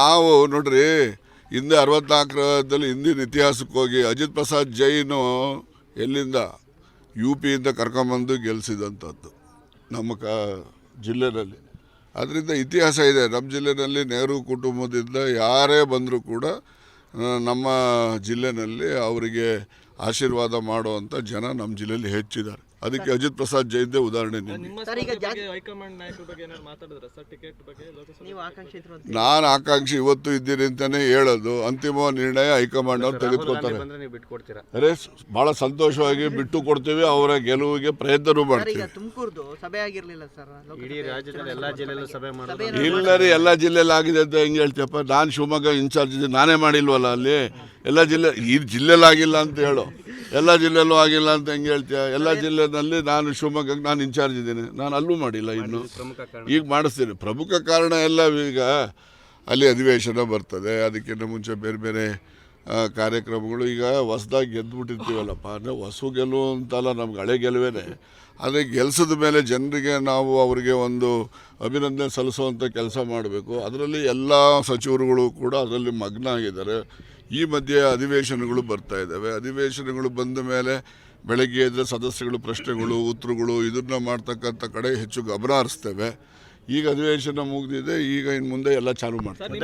ನಾವು ನೋಡ್ರಿ, ಹಿಂದೆ ಅರವತ್ನಾಲ್ಕರಲ್ಲಿ ಹಿಂದಿನ ಇತಿಹಾಸಕ್ಕೆ ಹೋಗಿ ಅಜಿತ್ ಪ್ರಸಾದ್ ಜೈನು ಎಲ್ಲಿಂದ ಯು ಪಿಯಿಂದ ಕರ್ಕೊಂಬಂದು ಗೆಲ್ಲಿಸಿದಂಥದ್ದು ನಮ್ಮ ಕ ಜಿಲ್ಲೆನಲ್ಲಿ ಅದರಿಂದ ಇತಿಹಾಸ ಇದೆ. ನಮ್ಮ ಜಿಲ್ಲೆನಲ್ಲಿ ನೆಹರು ಕುಟುಂಬದಿಂದ ಯಾರೇ ಬಂದರೂ ಕೂಡ ನಮ್ಮ ಜಿಲ್ಲೆನಲ್ಲಿ ಅವರಿಗೆ ಆಶೀರ್ವಾದ ಮಾಡುವಂಥ ಜನ ನಮ್ಮ ಜಿಲ್ಲೆಯಲ್ಲಿ ಹೆಚ್ಚಿದ್ದಾರೆ. ಅದಕ್ಕೆ ಅಜಿತ್ ಪ್ರಸಾದ್ ಜೈದೆ ಉದಾಹರಣೆ ನಿಮಗೆ ಸರ್, ಈಗ ಸ್ಪರ್ಧೆ ಜಾ- ಬಗ್ಗೆ ಬಗ್ಗೆ ಏನಾದ್ರು ಮಾತಾಡಿದ್ರ? ಸರ್ ಟಿಕೆಟ್ ಬಗ್ಗೆ ಲೋಕಸಭೆ ನೀವು ಆಕಾಂಕ್ಷಿತರು ಅಂತ ನಾನು ಆಕಾಂಕ್ಷಿ ಇವತ್ತು ಇದ್ದೀನಿ ಅಂತಾನೆ ಹೇಳೋದು. ಅಂತಿಮ ನಿರ್ಣಯ ಹೈಕಮಾಂಡ್ ಅವ್ರು ತೆಗೆದುಕೊಳ್ತಾರೆ. ಅರೆ ಭಾಳ ಸಂತೋಷವಾಗಿ ಬಿಟ್ಟು ಕೊಡ್ತೀವಿ ಅವರ ಗೆಲುವಿಗೆ ಈಗ ಮಾಡ್ತೀವಿ. ಸಭೆ ಆಗಿರ್ಲಿಲ್ಲ ಸರ್ ಇಡೀ ರಾಜ್ಯದಲ್ಲಿ ಎಲ್ಲಾ ಜಿಲ್ಲೆಯಲ್ಲೂ ಸಭೆ ಮಾಡೋದು ಇಲ್ಲ ರೀ ಎಲ್ಲ ಜಿಲ್ಲೆಯಲ್ಲಿ ಆಗಿದೆ ಅಂತ ಹೆಂಗೆ ಹೇಳ್ತೀಯಪ್ಪ? ನಾನು ಶಿವಮೊಗ್ಗ ಇನ್ಚಾರ್ಜ್ ಇದ್ದೀನಿ ನಾನೇ ಮಾಡಿಲ್ವಲ್ಲ ಅಲ್ಲಿ? ಎಲ್ಲ ಜಿಲ್ಲೆ ಈ ಜಿಲ್ಲೆಲ್ಲ ಆಗಿಲ್ಲ ಅಂತ ಹೇಳು. ಎಲ್ಲ ಜಿಲ್ಲೆಯಲ್ಲೂ ಆಗಿಲ್ಲ ಅಂತ ಹೆಂಗೆ ಹೇಳ್ತೀಯ? ಎಲ್ಲ ಜಿಲ್ಲೆನಲ್ಲಿ ನಾನು ಶಿವಮೊಗ್ಗಕ್ಕೆ ನಾನು ಇನ್ಚಾರ್ಜ್ ಇದ್ದೀನಿ. ನಾನು ಅಲ್ಲೂ ಮಾಡಿಲ್ಲ ಇನ್ನು. ಈಗ ಮಾಡಿಸ್ತೀನಿ. ಪ್ರಮುಖ ಕಾರಣ ಎಲ್ಲ ಈಗ ಅಲ್ಲಿ ಅಧಿವೇಶನ ಬರ್ತದೆ. ಅದಕ್ಕಿಂತ ಮುಂಚೆ ಬೇರೆ ಬೇರೆ ಕಾರ್ಯಕ್ರಮಗಳು ಈಗ ಹೊಸದಾಗಿ ಗೆದ್ದುಬಿಟ್ಟಿರ್ತೀವಲ್ಲಪ್ಪ ಅಂದರೆ ಹೊಸ ಗೆಲುವು ಅಂತಲ್ಲ ನಮ್ಗೆ ಹಳೆ ಗೆಲುವೇನೆ. ಆದರೆ ಗೆಲ್ಸದ ಮೇಲೆ ಜನರಿಗೆ ನಾವು ಅವರಿಗೆ ಒಂದು ಅಭಿನಂದನೆ ಸಲ್ಲಿಸುವಂಥ ಕೆಲಸ ಮಾಡಬೇಕು. ಅದರಲ್ಲಿ ಎಲ್ಲ ಸಚಿವರುಗಳು ಕೂಡ ಅದರಲ್ಲಿ ಮಗ್ನ ಆಗಿದ್ದಾರೆ ಈ ಮಧ್ಯೆ ಅಧಿವೇಶನಗಳು ಬರ್ತಾ ಇದ್ದಾವೆ. ಅಧಿವೇಶನಗಳು ಬಂದ ಮೇಲೆ ಬೆಳಗ್ಗೆ ಎದ್ದರೆ ಸದಸ್ಯಗಳು ಪ್ರಶ್ನೆಗಳು ಉತ್ತರಗಳು ಇದನ್ನ ಮಾಡ್ತಕ್ಕಂಥ ಕಡೆ ಹೆಚ್ಚು ಗಮನ ಹರಿಸ್ತೇವೆ. ಈಗ ಅಧಿವೇಶನ ಮುಗಿದಿದೆ ಈಗ ಇನ್ನು ಮುಂದೆ ಎಲ್ಲ ಚಾಲು ಮಾಡ್ತಾರೆ.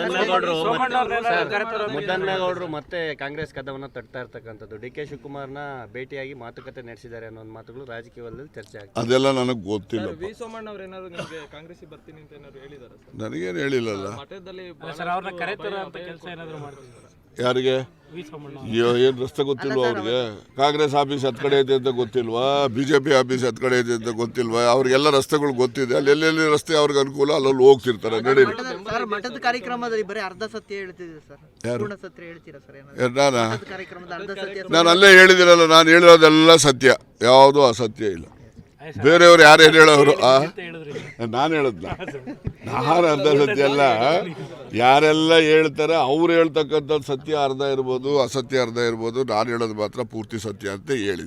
ಮತ್ತೆ ಕಾಂಗ್ರೆಸ್ ಕದವನ್ನ ತಟ್ತಾ ಇರ್ತಕ್ಕಂಥದ್ದು. ಡಿ ಕೆ ಶಿವಕುಮಾರ್ನ ಭೇಟಿಯಾಗಿ ಮಾತುಕತೆ ನಡೆಸಿದ್ದಾರೆ ಅನ್ನೋ ಒಂದು ಮಾತುಗಳು ರಾಜಕೀಯ ವಲಯದಲ್ಲಿ ಚರ್ಚೆ ಆಗ್ತದೆ. ಅದೆಲ್ಲ ನನಗೆ ಗೊತ್ತಿಲ್ಲ. ವಿ ಸೋಮಣ್ಣ ಅವ್ರು ಏನಾದ್ರು ನಿಮಗೆ ಕಾಂಗ್ರೆಸ್ ಬರ್ತೀನಿ ಅಂತ ಏನಾದ್ರು ಹೇಳಿದಾರ ಸರ್? ನನಗೇನು ಹೇಳಿಲ್ಲಲ್ಲ. ಮಠದಲ್ಲಿ ಸರ್ ಅವ್ರನ್ನ ಕರೆತರ ಅಂತ ಕೆಲಸ ಏನಾದ್ರು ಮಾಡ್ತಿದ್ದಾರೆ? ಯಾರಿಗೆ? ಅಯ್ಯೋ ಏನು ರಸ್ತೆ ಗೊತ್ತಿಲ್ವಾ ಅವ್ರಿಗೆ? ಕಾಂಗ್ರೆಸ್ ಆಫೀಸ್ ಹತ್ತು ಕಡೆ ಇದೆ ಅಂತ ಗೊತ್ತಿಲ್ವಾ? ಬಿ ಜೆ ಪಿ ಆಫೀಸ್ ಹತ್ತು ಕಡೆ ಇದೆ ಅಂತ ಗೊತ್ತಿಲ್ವಾ? ಅವ್ರಿಗೆಲ್ಲ ರಸ್ತೆಗಳು ಗೊತ್ತಿದೆ. ಅಲ್ಲಿ ಎಲ್ಲೆಲ್ಲಿ ರಸ್ತೆ ಅವ್ರಿಗೆ ಅನುಕೂಲ ಅಲ್ಲಲ್ಲಿ ಹೋಗ್ತಿರ್ತಾರೆ. ನಡೀರಿ ಮಠದ ಸರ್ ಮಠದ ಕಾರ್ಯಕ್ರಮದಲ್ಲಿ ಬರೀ ಅರ್ಧ ಸತ್ಯ ಹೇಳ್ತಿದ್ದೀರಾ ಸರ್. ಪೂರ್ಣ ಸತ್ಯ ಹೇಳ್ತೀರಾ ಸರ್ ಏನಾದ್ರು? ನಾನಾ? ಮಠದ ಕಾರ್ಯಕ್ರಮದ ಅರ್ಧ ಸತ್ಯ ನಾನು ಅಲ್ಲೇ ಹೇಳಿದಿರಲ್ಲ ನಾನು ಹೇಳಿರೋದೆಲ್ಲ ಸತ್ಯ. ಯಾವುದೂ ಅಸತ್ಯ ಇಲ್ಲ. ಬೇರೆಯವ್ರು ಯಾರೇನು ಹೇಳೋರು ನಾನು ಹೇಳದ್ನ? ನಾನು ಅರ್ಧ ಸತ್ಯ ಅಲ್ಲ. ಯಾರೆಲ್ಲ ಹೇಳ್ತಾರೆ ಅವ್ರು ಹೇಳ್ತಕ್ಕಂಥದ್ದು ಸತ್ಯ ಅರ್ಧ ಇರ್ಬೋದು ಅಸತ್ಯ ಅರ್ಧ ಇರ್ಬೋದು ನಾನು ಹೇಳೋದು ಮಾತ್ರ ಪೂರ್ತಿ ಸತ್ಯ ಅಂತ ಹೇಳಿದೆ.